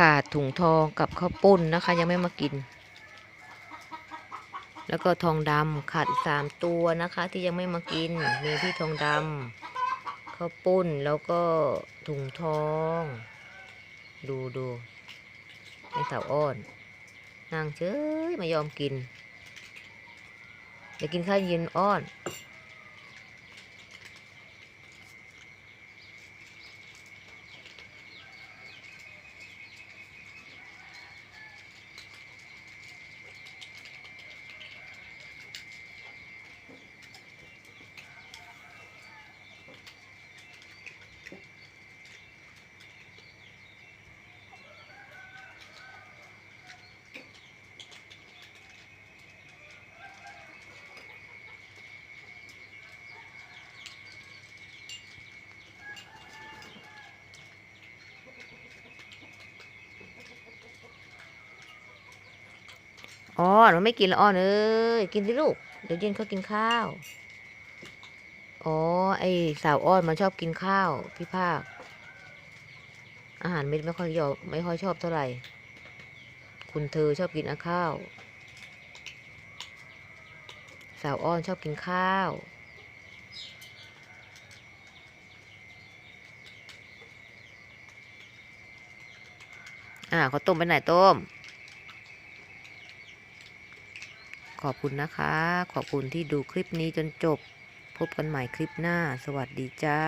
ขาดถุงทองกับข้าวปุ้นนะคะ ยังไม่มากิน แล้วก็ทองดำขาดสามตัวนะคะ ที่ยังไม่มากิน มีพี่ทองดำข้าวปุ้นแล้วก็ถุงทอง ดูดูไอ้สาวอ้อนนางเฉยไม่ยอมกินอยากกินข้าวเย็นอ้อน อ้อนมันไม่กินล้วอ้อนเอ้ยกินสิลูก เดี๋ยวเย็นเขากินข้าว อ๋อ ไอสาวอ้อนมันชอบกินข้าว พี่ภาค อาหารเม็ดไม่ค่อยยอมไม่ค่อยชอบเท่าไหร่ คุณเธอชอบกินอาข้าว สาวอ้อนชอบกินข้าวอ่าเขาต้มไปไหนต้ม ขอบคุณนะคะ ขอบคุณที่ดูคลิปนี้จนจบ พบกันใหม่คลิปหน้า สวัสดีจ้า